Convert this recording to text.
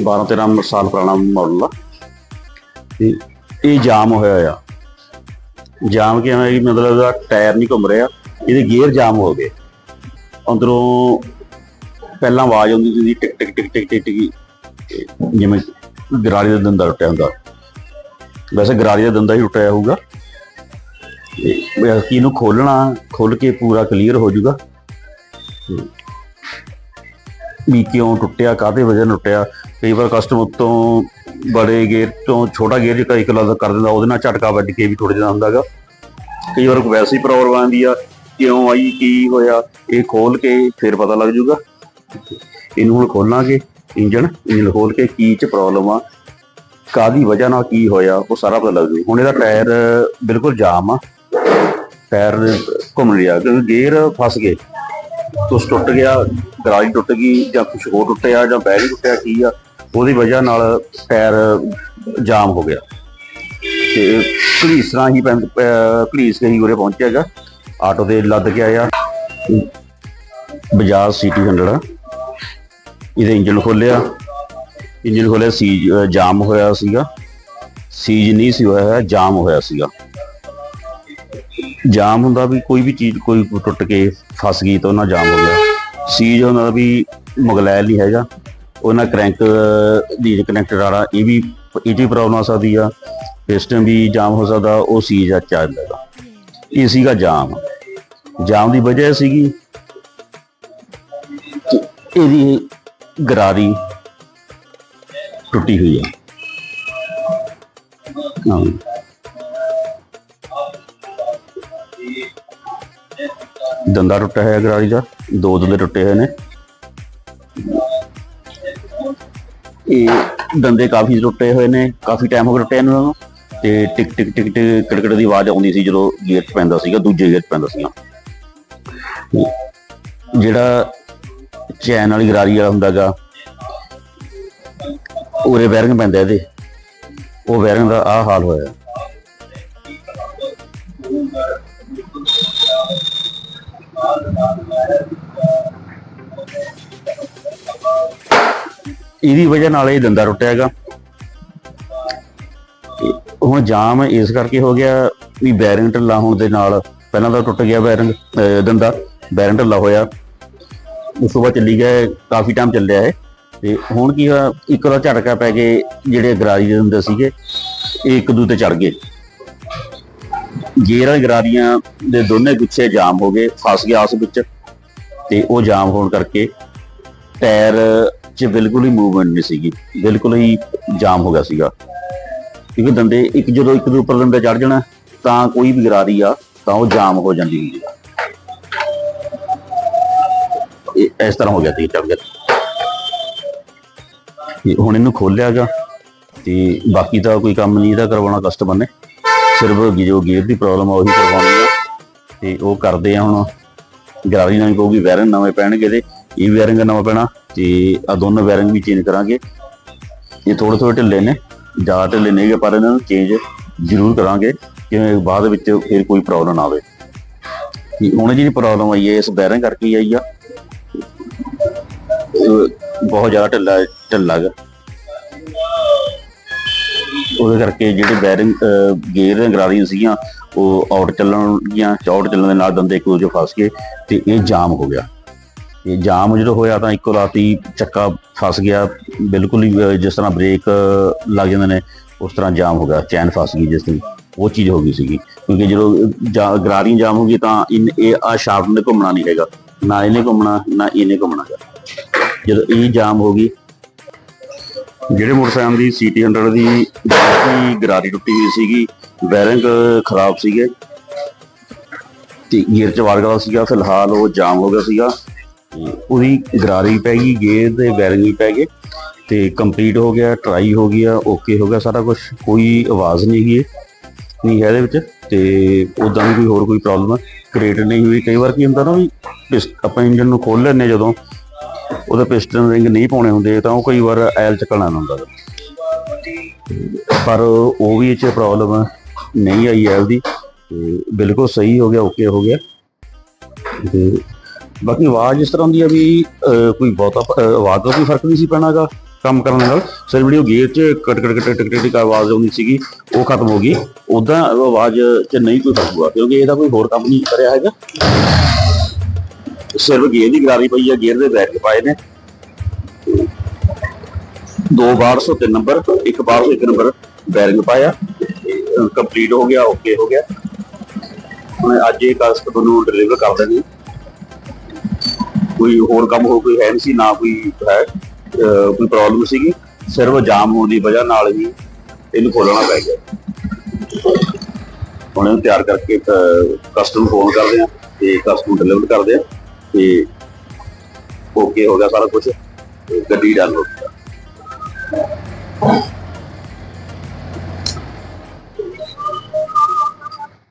12 13 ਸਾਲ ਪੁਰਾਣਾ ਮਾਡਲ ਆ। ਤੇ ਇਹ ਜਾਮ ਹੋਇਆ ਆ। ਜਾਮ ਕਿਵੇਂ ਕਿ ਮਤਲਬ ਦਾ ਟਾਇਰ ਨਹੀਂ ਘੁੰਮ ਰਿਹਾ, ਇਹਦੇ ਗੇਅਰ ਜਾਮ ਹੋ ਗਏ। ਅੰਦਰੋਂ ਪਹਿਲਾਂ ਆਵਾਜ਼ ਆਉਂਦੀ ਸੀ ਟਿਕ ਟਿਕ ਟਿਕ ਟਿਕ ਟਿਕ ਟਿਕ ਜਿਵੇਂ ਗਰਾਰੀ ਦਾ ਦੰਦਾ ਟੁੱਟਿਆ ਹੁੰਦਾ। ਵੈਸੇ ਗਰਾਰੀ ਦਾ ਦੰਦਾ ਹੀ ਟੁੱਟਿਆ ਹੋਊਗਾ। ਤੇ ਕੀ ਨੂੰ ਖੋਲਣਾ ਖੋਲ ਕੇ ਪੂਰਾ ਕਲੀਅਰ ਹੋ ਜਾਊਗਾ। ਵੀ ਕਿਉਂ ਟੁੱਟਿਆ, ਕਾਹਦੇ ਵਜ੍ਹਾ ਨਾਲ ਟੁੱਟਿਆ? ਕਈ ਵਾਰ ਕਸਟਮਰ ਤੋਂ ਬੜੇ ਗੇਅਰ ਤੋਂ ਛੋਟਾ ਗੇਅਰ ਜਿਹੜਾ ਇੱਕ ਲੱਗ ਕਰ ਦਿੰਦਾ, ਉਹਦੇ ਨਾਲ ਝਟਕਾ ਵੱਜ ਕੇ ਵੀ ਟੁੱਟ ਜਾਂਦਾ ਹੁੰਦਾਗਾ ਕਈ ਵਾਰ ਵੈਸੇ ਹੀ ਪ੍ਰੋਬਲਮ ਆਉਂਦੀ ਆ, ਕਿਉਂ ਆਈ, ਕੀ ਹੋਇਆ, ਇਹ ਖੋਲ ਕੇ ਫਿਰ ਪਤਾ ਲੱਗ ਜਾਊਗਾ ਇਹਨੂੰ ਹੁਣ ਖੋਲਾਂਗੇ ਇੰਜਨ ਇੰਜਨ ਖੋਲ ਕੇ ਕੀ ਚ ਪ੍ਰੋਬਲਮ ਆ ਕਾਦੀ ਵਜ੍ਹਾ ਨਾਲ ਕੀ ਹੋਇਆ, ਉਹ ਸਾਰਾ ਪਤਾ ਲੱਗ ਜੂ। ਹੁਣ ਇਹਦਾ ਟਾਇਰ ਬਿਲਕੁਲ ਜਾਮ ਆ, ਟਾਇਰ ਘੁੰਮ ਰਿਹਾ, ਕਿਉਂਕਿ ਗੇਅਰ ਫਸ ਗਏ। ਕੁਛ ਟੁੱਟ ਗਿਆ, ਗਰਾਜ ਟੁੱਟ ਗਈ ਜਾਂ ਕੁਝ ਹੋਰ ਟੁੱਟਿਆ ਜਾਂ ਬੈਗ ਟੁੱਟਿਆ, ਕੀ ਆ ਉਹਦੀ ਵਜ੍ਹਾ ਨਾਲ ਟਾਇਰ ਜਾਮ ਹੋ ਗਿਆ। ਤੇ ਘਲੀਸਰਾ ਹੀ ਪੈਂ- ਕੇ ਹੀ ਉਰੇ ਪਹੁੰਚਿਆਗਾ ਆਟੋ ਤੇ ਲੱਦ ਕੇ ਆਇਆ। ਬਜਾਜ ਸੀਟੀ 100 ਇਹਦੇ ਇੰਜਨ ਖੋਲਿਆ ਇੰਜਨ ਖੋਲਿਆ ਸੀਜ ਜਾਮ ਹੋਇਆ ਸੀਗਾ। ਸੀਜ ਨਹੀਂ ਸੀ ਹੋਇਆ ਜਾਮ ਹੋਇਆ ਸੀਗਾ। ਜਾਮ ਹੁੰਦਾ ਵੀ ਕੋਈ ਵੀ ਚੀਜ਼ ਕੋਈ ਟੁੱਟ ਕੇ ਫਸ ਗਈ ਤਾਂ ਉਹਨਾਂ ਜਾਮ ਹੋ ਗਿਆ। ਸੀਜ ਹੁੰਦਾ ਵੀ ਮਗਲੈਲ ਨਹੀਂ ਹੈਗਾ। ਉਹਨਾਂ ਕ੍ਰੈਂਕ ਦੀ ਕਨੈਕਟਰ ਵਾਲਾ ਇਹ ਵੀ ਇਹ ਵੀ ਪ੍ਰੋਬਲਮ ਆ ਸਕਦੀ ਆ। ਪਿਸਟਨ ਵੀ ਜਾਮ ਹੋ ਸਕਦਾ, ਉਹ ਸੀਜ ਆ ਚੱਲਦਾ ਇਹ ਸੀਗਾ ਜਾਮ। ਜਾਮ ਦੀ ਵਜ੍ਹਾ ਇਹ ਸੀਗੀ ਇਹਦੀ ਗਰਾਰੀ ਟੁੱਟੀ ਹੋਈ ਆ। ਹਾਂ। ਦੰਦਾ ਟੁੱਟਿਆ ਹੋਇਆ ਗਰਾਰੀ ਦਾ। ਦੋ ਦੰਦੇ ਟੁੱਟੇ ਹੋਏ ਨੇ। ਇਹ ਦੰਦੇ ਕਾਫੀ ਟੁੱਟੇ ਹੋਏ ਨੇ, ਕਾਫੀ ਟਾਈਮ ਹੋ ਗਿਆ ਟੁੱਟੇ ਇਹਨਾਂ ਨੂੰ। ਤੇ ਟਿਕ ਟਿਕ ਟਿਕ ਟਿਕ ਕੜਕੜ ਦੀ ਆਵਾਜ਼ ਆਉਂਦੀ ਸੀ ਜਦੋਂ ਗੇਟ ਪੈਂਦਾ ਸੀਗਾ, ਦੂਜੇ ਗੇਟ ਪੈਂਦਾ ਸੀਗਾ। ਜਿਹੜਾ ਚੈਨ ਵਾਲੀ ਗਰਾਰੀ ਵਾਲਾ ਹੁੰਦਾਗਾ ਉਰੇ ਬੈਰਿੰਗ ਪੈਂਦਾ ਇਹਦੇ। ਉਹ ਬੈਰਿੰਗ ਦਾ ਆਹ ਹਾਲ ਹੋਇਆ। ਇਹਦੀ ਵਜ੍ਹਾ ਨਾਲ ਇਹ ਦੰਦਾ ਟੁੱਟਿਆ ਹੈਗਾ। ਤੇ ਹੁਣ ਜਾਮ ਇਸ ਕਰਕੇ ਹੋ ਗਿਆ ਵੀ ਬੈਰਿੰਗ ਢਿੱਲਾ ਹੋਣ ਦੇ ਨਾਲ ਪਹਿਲਾਂ ਤਾਂ ਟੁੱਟ ਗਿਆ ਬੈਰਿੰਗ ਦੰਦਾ, ਬੈਰਿੰਗ ਢਿੱਲਾ ਹੋਇਆ। ਉਸ ਤੋਂ ਬਾਅਦ ਚੱਲੀ ਗਿਆ, ਕਾਫੀ ਟਾਈਮ ਚੱਲਿਆ ਹੈ ਤੇ ਹੁਣ ਕੀ ਹੋਇਆ, ਇੱਕ ਦਾ ਝਟਕਾ ਪੈ ਕੇ ਜਿਹੜੇ ਗਰਾਰੀ ਦੇ ਹੁੰਦੇ ਸੀਗੇ, ਇਹ ਇੱਕ ਦੂਜੇ ਤੇ ਚੜ ਗਏ। ਗੇਅਰਾਂ ਗਰਾਰੀਆਂ ਦੇ ਦੋਨੇ ਗੁੱਛੇ ਜਾਮ ਹੋ ਗਏ, ਫਸ ਗਿਆ ਉਸ ਵਿੱਚ। ਤੇ ਉਹ ਜਾਮ ਹੋਣ ਕਰਕੇ ਟਾਇਰ 'ਚ ਬਿਲਕੁਲ ਹੀ ਮੂਵਮੈਂਟ ਨਹੀਂ ਸੀਗੀ, ਬਿਲਕੁਲ ਹੀ ਜਾਮ ਹੋ ਗਿਆ ਸੀਗਾ। ਕਿਉਂਕਿ ਦੰਦੇ ਇੱਕ ਜਦੋਂ ਇੱਕ ਦੇ ਉੱਪਰ ਦੰਦੇ ਚੜ ਜਾਣਾ, ਤਾਂ ਕੋਈ ਵੀ ਗਰਾਰੀ ਆ, ਤਾਂ ਉਹ ਜਾਮ ਹੋ ਜਾਂਦੀ ਹੁੰਦੀ ਆ। ਇਹ ਇਸ ਤਰ੍ਹਾਂ ਹੋ ਗਿਆ ਸੀ, ਚੱਲ ਗਿਆ। ਤੇ ਹੁਣ ਇਹਨੂੰ ਖੋਲਿਆਗਾ ਤੇ ਬਾਕੀ ਤਾਂ ਕੋਈ ਕੰਮ ਨਹੀਂ, ਇਹਦਾ ਕਰਵਾਉਣਾ ਕਸਟਮਰ ਨੇ। ਸਿਰਫ ਜੋ ਗੇਅਰ ਦੀ ਪ੍ਰੋਬਲਮ ਆ, ਉਹੀ ਕਰਵਾਉਣੀ ਆ। ਤੇ ਉਹ ਕਰਦੇ ਆ ਹੁਣ, ਗਰਾਰੀ ਨਵੀਂ ਪਊਗੀ ਵੈਰਿੰਗ ਨਵੇਂ ਪੈਣਗੇ ਤੇ ਇਹ ਵੈਰਿੰਗ ਨਵਾਂ ਪੈਣਾ ਤੇ ਆ ਦੋਨੋਂ ਵੈਰਿੰਗ ਵੀ ਚੇਂਜ ਕਰਾਂਗੇ। ਇਹ ਥੋੜੇ ਥੋੜੇ ਢਿੱਲੇ ਨੇ, ਜ਼ਿਆਦਾ ਢਿੱਲੇ ਨਹੀਂ ਗੇ ਪਰ ਇਹਨਾਂ ਨੂੰ ਚੇਂਜ ਜ਼ਰੂਰ ਕਰਾਂਗੇ ਕਿਵੇਂ ਬਾਅਦ ਵਿੱਚ ਫਿਰ ਕੋਈ ਪ੍ਰੋਬਲਮ ਨਾ ਆਵੇ। ਤੇ ਹੁਣ ਜਿਹੜੀ ਪ੍ਰੋਬਲਮ ਆਈ ਹੈ, ਇਸ ਬੈਰਿੰਗ ਕਰਕੇ ਹੀ ਆਈ ਆ। ਬਹੁਤ ਜ਼ਿਆਦਾ ਢਿੱਲਾ ਢਿੱਲਾ ਗਾ ਉਹਦੇ ਕਰਕੇ ਜਿਹੜੇ ਬੈਰਿੰਗ ਗੇਅਰ ਗਰਾਰੀਆਂ ਸੀਗੀਆਂ, ਉਹ ਆਊਟ ਚੱਲਣ ਗਿਆ ਆਊਟ ਚੱਲਣ ਦੇ ਨਾਲ ਦੰਦੇ ਕੋਈ ਜੋ ਫਸ ਗਏ, ਤੇ ਇਹ ਜਾਮ ਹੋ ਗਿਆ। ਇਹ ਜਾਮ ਜਦੋਂ ਹੋਇਆ ਤਾਂ ਇੱਕੋ ਰਾਤੀ ਚੱਕਾ ਫਸ ਗਿਆ। ਬਿਲਕੁਲ ਹੀ ਜਿਸ ਤਰ੍ਹਾਂ ਬ੍ਰੇਕ ਲੱਗ ਜਾਂਦੇ ਨੇ, ਉਸ ਤਰ੍ਹਾਂ ਜਾਮ ਹੋ ਗਿਆ, ਚੈਨ ਫਸ ਗਈ ਜਿਸ ਤਰ੍ਹਾਂ ਉਹ ਚੀਜ਼ ਹੋ ਗਈ ਸੀਗੀ। ਕਿਉਂਕਿ ਜਦੋਂ ਜਾ- ਗਰਾਰੀ ਜਾਮ ਹੋ ਗਈ ਤਾਂ ਇਨ, ਇਹ ਆ ਸ਼ਾਫਟ ਨੇ ਘੁੰਮਣਾ ਨਹੀਂ ਹੈਗਾ। ਨਾ ਇਹਨੇ ਘੁੰਮਣਾ, ਨਾ ਇਹਨੇ ਘੁੰਮਣਾ ਹੈਗਾ। ਜਦੋਂ ਇਹ ਜਾਮ ਹੋ ਗਈ, ਜਿਹੜੇ ਮੋਟਰਸਾਈਕਲ ਦੀ ਸੀਟੀ 100 ਦੀ ਬਾਕੀ ਗਰਾਰੀ ਟੁੱਟੀ ਹੋਈ ਸੀਗੀ, ਬੈਰਿੰਗ ਖਰਾਬ ਸੀਗੇ। ਤੇ ਗੇਅਰ ਚ ਵਾਰ ਗਿਆ ਸੀਗਾ, ਫਿਲਹਾਲ ਉਹ ਜਾਮ ਹੋ ਗਿਆ ਸੀਗਾ। ਉਹਦੀ ਗਰਾਰੀ ਪੈ ਗਈ, ਗੇਅਰ ਦੇ ਬੈਰਿੰਗ ਵੀ ਪੈ ਗਏ ਤੇ ਕੰਪਲੀਟ ਹੋ ਗਿਆ ਟਰਾਈ ਹੋ ਗਿਆ ਓਕੇ ਹੋ ਗਿਆ ਸਾਰਾ ਕੁਝ ਕੋਈ ਆਵਾਜ਼ ਨਹੀਂ ਹੈਗੀ ਨਹੀਂ ਹੈ ਇਹਦੇ ਵਿੱਚ ਤੇ ਉਦਾਂ ਵੀ ਕੋਈ ਹੋਰ ਕੋਈ ਪ੍ਰੋਬਲਮ ਕ੍ਰੀਏਟ ਨਹੀਂ ਹੋਈ ਕਈ ਵਾਰ ਕੀ ਹੁੰਦਾ ਨਾ ਵੀ ਪਿਸ- ਆਪਾਂ ਇੰਜਨ ਨੂੰ ਖੋਲ ਲੈਂਦੇ ਜਦੋਂ, ਉਹਦਾ ਪਿਸਟਨ ਰਿੰਗ ਨਹੀਂ ਪਾਉਣੇ ਹੁੰਦੇ, ਤਾਂ ਉਹ ਕਈ ਵਾਰ ਐਲ ਚੱਕਣਾ ਹੁੰਦਾ। ਪਰ ਉਹ ਵੀ ਇਹ ਚ ਪ੍ਰੋਬਲਮ ਨਹੀਂ ਆਈ ਐਲ ਦੀ, ਤੇ ਬਿਲਕੁਲ ਸਹੀ ਹੋ ਗਿਆ ਓਕੇ ਹੋ ਗਿਆ। ਤੇ ਬਾਕੀ ਆਵਾਜ਼ ਇਸ ਤਰ੍ਹਾਂ ਦੀ ਆ ਵੀ ਕੋਈ ਬਹੁਤਾ ਆਵਾਜ਼ ਦਾ ਕੋਈ ਫ਼ਰਕ ਨਹੀਂ ਸੀ ਪੈਣਾਗਾ ਕੰਮ ਕਰਨ ਨਾਲ। ਸਿਰ ਜਿਹੜੀ ਉਹ ਗੇਅਰ 'ਚ ਕਟ ਕਟ ਕਟ ਕਟ ਕਟ ਆਵਾਜ਼ ਆਉਂਦੀ ਸੀਗੀ, ਉਹ ਖਤਮ ਹੋ ਗਈ। ਉਦਾਂ ਆਵਾਜ਼ 'ਚ ਨਹੀਂ ਕੋਈ ਫ਼ਰਕ ਹੋਇਆ, ਕਿਉਂਕਿ ਇਹਦਾ ਕੋਈ ਹੋਰ ਕੰਮ ਨਹੀਂ ਕਰਿਆ ਹੈਗਾ। ਸਿਰਫ ਗੇਅਰ ਦੀ ਗਰਾਰੀ ਪਈ ਆ, ਗੇਅਰ ਦੇ ਬੈਕ ਪਾਏ ਨੇ। ਦੋ ਬਾਰ ਸੌ ਤਿੰਨ ਨੰਬਰ, ਇੱਕ ਬਾਰ ਸੌ ਇੱਕ ਨੰਬਰ ਬੈਰਿੰਗ ਪਾਇਆ। ਕੰਪਲੀਟ ਹੋ ਗਿਆ, ਓਕੇ ਹੋ ਗਿਆ। ਹੁਣ ਅੱਜ ਇਹ ਕਸਟਮਰ ਤੁਹਾਨੂੰ ਡਿਲੀਵਰ ਕਰ ਦੇਣੀ ਕੋਈ ਹੋਰ ਕੰਮ ਹੋ ਕੋਈ ਹੈ ਨਹੀਂ ਸੀ, ਨਾ ਕੋਈ ਹੈ ਕੋਈ ਪ੍ਰੋਬਲਮ ਸੀਗੀ। ਸਿਰਫ ਜਾਮ ਹੋਣ ਦੀ ਵਜ੍ਹਾ ਨਾਲ ਹੀ ਇਹਨੂੰ ਖੋਲਣਾ ਪੈ ਗਿਆ। ਹੁਣ ਇਹਨੂੰ ਤਿਆਰ ਕਰਕੇ ਕਸਟਮਰ ਫੋਨ ਕਰਦੇ ਆ ਤੇ ਕਸਟਮ ਡਿਲੀਵਰ ਕਰਦੇ ਆ ਤੇ ਓਕੇ ਹੋ ਗਿਆ ਸਾਰਾ ਕੁਝ ਗੱਡੀ ਡਨ ਹੋ ਗਈ